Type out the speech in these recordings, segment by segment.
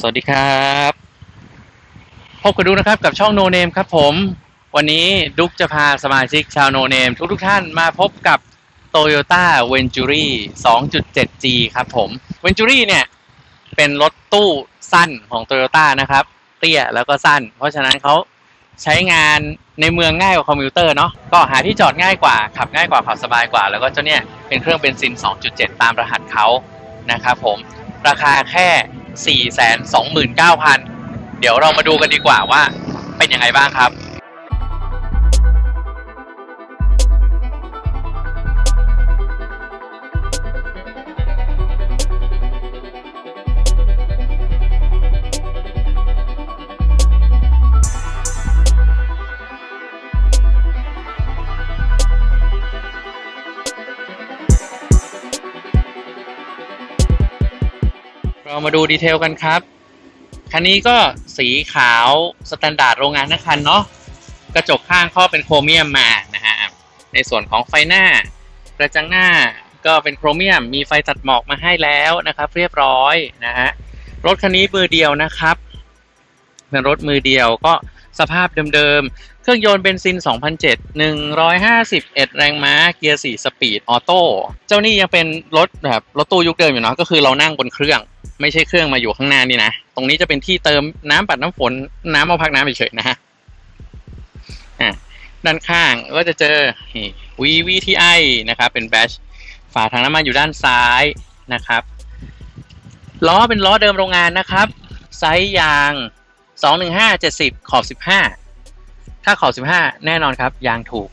สวัสดีครับ พบกันดูนะครับกับช่องโนเนมครับผม วันนี้ดุ๊กจะพาสมาชิกชาวโนเนมทุกทุกท่านมาพบกับ Toyota Venturi 2.7G ครับผม Venturi เนี่ย เป็นรถตู้สั้นของ Toyota นะครับ เตี้ยแล้วก็สั้น เพราะฉะนั้นเขาใช้งานในเมืองง่ายกว่าคอมพิวเตอร์เนาะก็หาที่จอดง่ายกว่า ขับง่ายกว่าขับสบายกว่า แล้วก็เจ้าเนี่ยเป็นเครื่องเบนซิน 2.7 ตามรหัสเขานะครับผมราคาแค่ 429,000 เดี๋ยวเรามาดูกันดีกว่าว่าเป็นยังไงบ้างครับ เรามาดูดีเทลกันครับ คันนี้ก็สีขาวสแตนดาร์ดโรงงานนะคันเนาะกระจกข้างข้อเป็นโครเมียมมานะฮะในส่วนของไฟหน้ากระจังหน้าก็เป็นโครเมียม มีไฟตัดหมอกมาให้แล้วนะครับ เรียบร้อยนะฮะรถคันนี้เบอร์เดียวนะครับ เป็นรถมือเดียวก็สภาพเดิมๆ เครื่องยนต์เบนซิน 2007 151 แรงม้า เกียร์ 4 สปีด ออโต้ เจ้านี่ยังเป็นรถแบบรถตู้ยุคเดิมอยู่เนาะ ก็คือเรานั่งบนเครื่อง ไม่ใช่เครื่องมาอยู่ข้างหน้านี่นะ ตรงนี้จะเป็นที่เติมน้ำปัดน้ำฝน น้ำเอาพักน้ำเฉยๆนะฮะ อะ ด้านข้างก็จะเจอนี่ VVTi นะครับ เป็นแบช ฝาถังน้ำมันอยู่ด้านซ้ายนะครับ ล้อเป็นล้อเดิมโรงงานนะครับ ไซส์ยาง 215 70ขอบ15ถ้าขอบ15แน่นอนครับ ยางถูก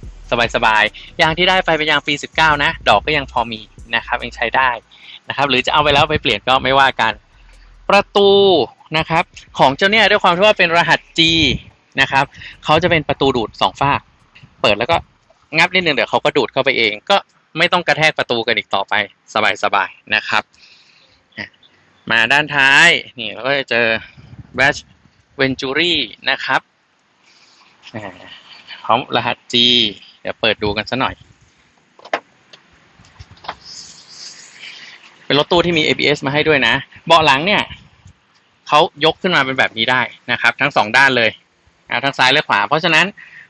สบายๆ ยางที่ได้ไปเป็นยางปี 19 นะ ดอกก็ยังพอมีนะครับยังใช้ได้นะครับ หรือจะเอาไปแล้วไปเปลี่ยนก็ไม่ว่ากัน ประตูนะครับ ของเจ้าเนี่ยด้วยความที่ว่าเป็นรหัส G นะครับเขาจะเป็นประตูดูดสองฝาก เปิดแล้วก็งับนิดนึงเดี๋ยวเขาก็ดูดเข้าไปเอง ก็ไม่ต้องกระแทกประตูกันอีกต่อไปสบายๆนะครับ มาด้านท้ายนี่เราก็จะเจอ Batch Venturi นะครับพร้อมรหัส G เดี๋ยวเปิดดูกันสัหน่อย เป็นรถตู้ที่มี ABS มาให้ด้วยนะ เบาะหลังเนี่ยเขายกขึ้นมาเป็นแบบนี้ได้นะครับ ทั้งสองด้านเลยทั้งซ้ายและขวา เพราะฉะนั้น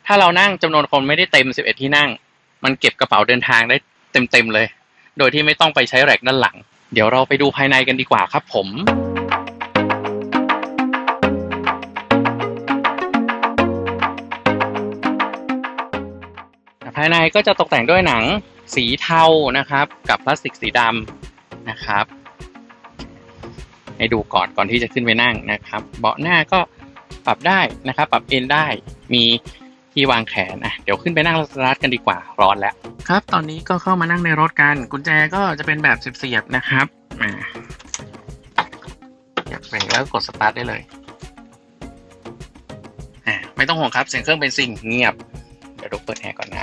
ถ้าเรานั่งจำนวนคนไม่ได้เต็ม 11 ที่นั่ง มันเก็บกระเป๋าเดินทางได้เต็มๆเลย โดยที่ไม่ต้องไปใช้แรกด้านหลัง เดี๋ยวเราไปดูภายในกันดีกว่าครับผม ภายในก็จะตกแต่งด้วยหนังสีเทานะครับ กับพลาสติกสีดำนะครับ ให้ดูก่อนก่อนที่จะขึ้นไปนั่งนะครับ เบาะหน้าก็ปรับได้นะครับ ปรับเอนได้มีที่วางแขนอะเดี๋ยวขึ้นไปนั่งสตาร์ทกันดีกว่าร้อนแล้วครับ ตอนนี้ก็เข้ามานั่งในรถกัน กุญแจก็จะเป็นแบบเสียบๆนะครับอ่าเหยียบเบรกแล้วกดสตาร์ทได้เลยอ่าไม่ต้องห่วงครับเสียงเครื่องเป็นสิ่งเงียบเดี๋ยวดูเปิดแอร์ก่อนนะ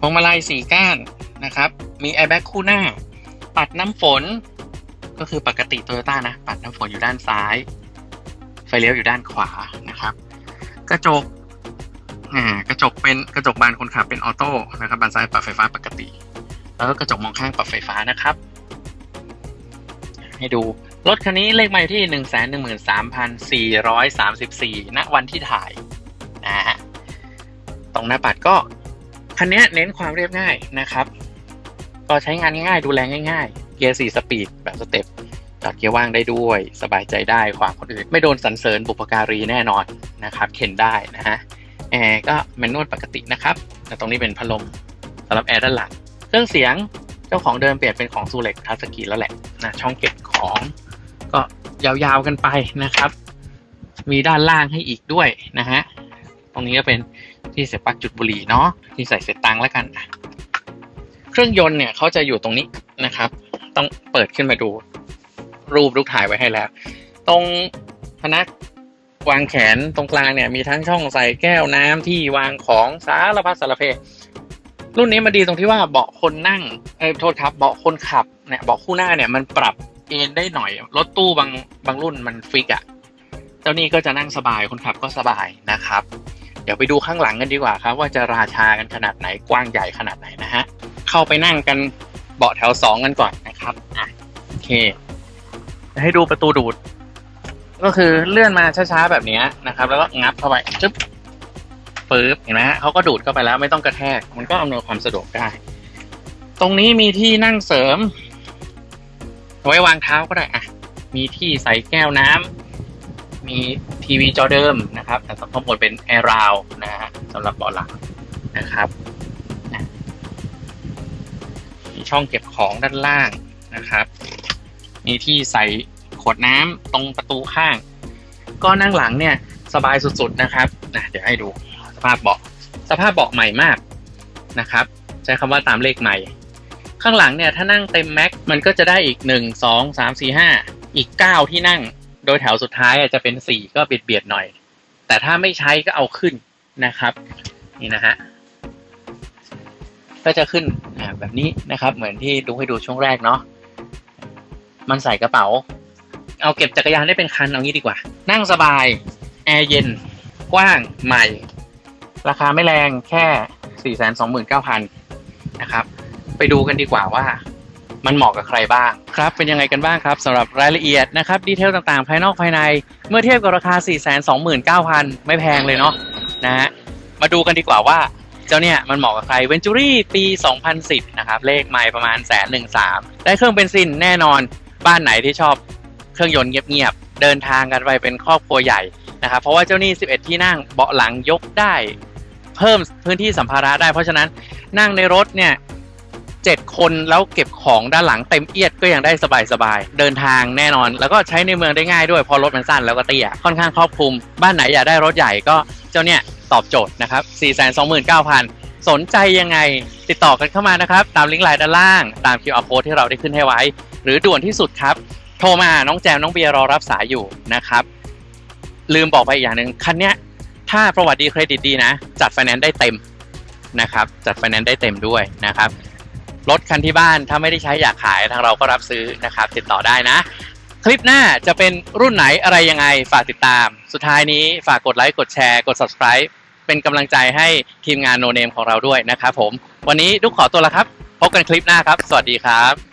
พวงมาลัยสี่ก้านนะครับ มีแอร์แบ็กคู่หน้า ปัดน้ำฝน ก็คือปกติโตโยต้านะ ปัดน้ำฝนอยู่ด้านซ้าย ไฟเลี้ยวอยู่ด้านขวานะครับ กระจกอ่ากระจกเป็นกระจกบานคนขับเป็นออโต้นะครับ บานซ้ายปรับไฟฟ้าปกติ แล้วก็กระจกมองข้างปรับไฟฟ้านะครับ ให้ดูรถคันนี้เลขมายที่หนึ่งแสนหนึ่งหมื่นสามพันสี่ร้อยสามสิบสี่ณวันที่ถ่ายนะฮะตรงหน้าปัดก็ คันนี้เน้นความเรียบง่ายนะครับ ก็ใช้งานง่ายๆ ดูแลง่ายๆ เกียร์สี่สปีดแบบสเต็ปจอดเกียร์ว่างได้ด้วย สบายใจได้ขวางคนอื่น ไม่โดนสันเสริญบุปการีแน่นอนนะครับ เข็นได้นะฮะแอร์ก็แมนนวลปกตินะครับแต่ตรงนี้เป็นพัดลมสำหรับแอร์ด้านหลังเครื่องเสียงเจ้าของเดิมเปลี่ยนเป็นของซูเล็กทัสกีแล้วแหละนะช่องเก็บของ ก็ยาวๆกันไปนะครับ มีด้านล่างให้อีกด้วยนะฮะตรงนี้ก็เป็น ที่เสียบปลั๊กจุดบุหรี่เนาะที่ใส่เสียตังแล้วกันเครื่องยนต์เนี่ยเขาจะอยู่ตรงนี้นะครับ ต้องเปิดขึ้นมาดู รูปลูกถ่ายไว้ให้แล้ว ตรงพนักวางแขนตรงกลางเนี่ยมีทั้งช่องใส่แก้วน้ำที่วางของสารพัดสารเพรุ่นนี้มันดีตรงที่ว่าเบาะคนนั่งเอ้ยโทษครับเบาะคนขับเนี่ยเบาะคู่หน้าเนี่ยมันปรับเอนได้หน่อยรถตู้บางบางรุ่นมันฟิกอะ่ะเจ้านี้ก็จะนั่งสบายคนขับก็สบายนะครับ เดี๋ยวไปดูข้างหลังกันดีกว่าครับ ว่าจะราชากันขนาดไหนกว้างใหญ่ขนาดไหนนะฮะเข้าไปนั่งกันเบาะแถวสองกันก่อนนะครับอะโอเค ให้ดูประตูดูด ก็คือเลื่อนมาช้าๆแบบนี้นะครับ แล้วก็งับเข้าไปจึ๊บปึ๊บเห็นไหมฮะเขาก็ดูดเข้าไปแล้วไม่ต้องกระแทก มันก็อำนวยความสะดวกได้ ตรงนี้มีที่นั่งเสริม ไว้วางเท้าก็ได้อะมีที่ใส่แก้วน้ำมี ทีวีจอเดิมนะครับ แต่ข้างบนเป็นแอร์ราวนะฮะสำหรับเบาะหลังนะครับมีช่องเก็บของด้านล่างนะครับ มีที่ใส่ขวดน้ำตรงประตูข้าง ก็นั่งหลังเนี่ยสบายสุดๆนะครับนะเดี๋ยวให้ดูสภาพเบาะสภาพเบาะใหม่มากนะครับ ใช้คำว่าตามเลขใหม่ ข้างหลังเนี่ยถ้านั่งเต็มแม็กมันก็จะได้อีกหนึ่งสองสามสี่ห้าอีกเก้าที่นั่ง โดยแถวสุดท้ายอะจะเป็นสี่ก็เบียดเบียดหน่อย แต่ถ้าไม่ใช้ก็เอาขึ้นนะครับ นี่นะฮะก็จะขึ้นแบบนี้นะครับ เหมือนที่ดูให้ดูช่วงแรกเนาะมันใส่กระเป๋า เอาเก็บจักรยานได้เป็นคันเอางี้ดีกว่า นั่งสบายแอร์เย็น กว้างใหม่ ราคาไม่แรงแค่ 4 2 9 0 0 0 นะครับ ไปดูกันดีกว่าว่า มันเหมาะกับใครบ้างครับเป็นยังไงกันบ้างครับสำหรับรายละเอียดนะครับดีเทลต่างๆ ภายนอกภายใน เมื่อเทียบกับราคา 429,000 ไม่แพงเลยเนาะนะฮะมาดูกันดีกว่าว่าเจ้าเนี่ยมันเหมาะกับใครเวนจูรี่ปี 2010 นะครับ เลขไม่ประมาณแสนหนึ่งสามได้เครื่องเบนซินแน่นอนบ้านไหนที่ชอบเครื่องยนต์เงียบๆ เดินทางกันไปเป็นครอบครัวใหญ่นะครับเพราะว่าเจ้านี่ 11 ที่นั่งเบาะหลังยกได้ เพิ่มพื้นที่สัมภาระได้ เพราะฉะนั้นนั่งในรถเนี่ย เจ็ดคนแล้วเก็บของด้านหลังเต็มเอียดก็ยังได้สบายๆ เดินทางแน่นอน แล้วก็ใช้ในเมืองได้ง่ายด้วยเพราะรถมันสั้นแล้วก็เตี้ยค่อนข้างครอบคลุม บ้านไหนอยากได้รถใหญ่ก็เจ้าเนี่ยตอบโจทย์นะครับ 429,000 สนใจยังไงติดต่อกันเข้ามานะครับ ตามลิงก์ไลน์ด้านล่าง ตาม QR code ที่เราได้ขึ้นให้ไว้ หรือด่วนที่สุดครับ โทรมาน้องแจมน้องเบียร์รอรับสายอยู่นะครับ ลืมบอกไปอีกอย่างหนึ่งคันเนี้ยถ้าประวัติดีเครดิตดีนะ จัดไฟแนนซ์ได้เต็มนะครับ จัดไฟแนนซ์ได้เต็มด้วยนะครับ รถคันที่บ้านถ้าไม่ได้ใช้อยากขายทางเราก็รับซื้อนะครับ ติดต่อได้นะ คลิปหน้าจะเป็นรุ่นไหนอะไรยังไงฝากติดตาม สุดท้ายนี้ฝากกดไลค์กดแชร์กด subscribe เป็นกำลังใจให้ทีมงานโนเนมของเราด้วยนะครับผม วันนี้ดุกขอตัวละครับ พบกันคลิปหน้าครับ สวัสดีครับ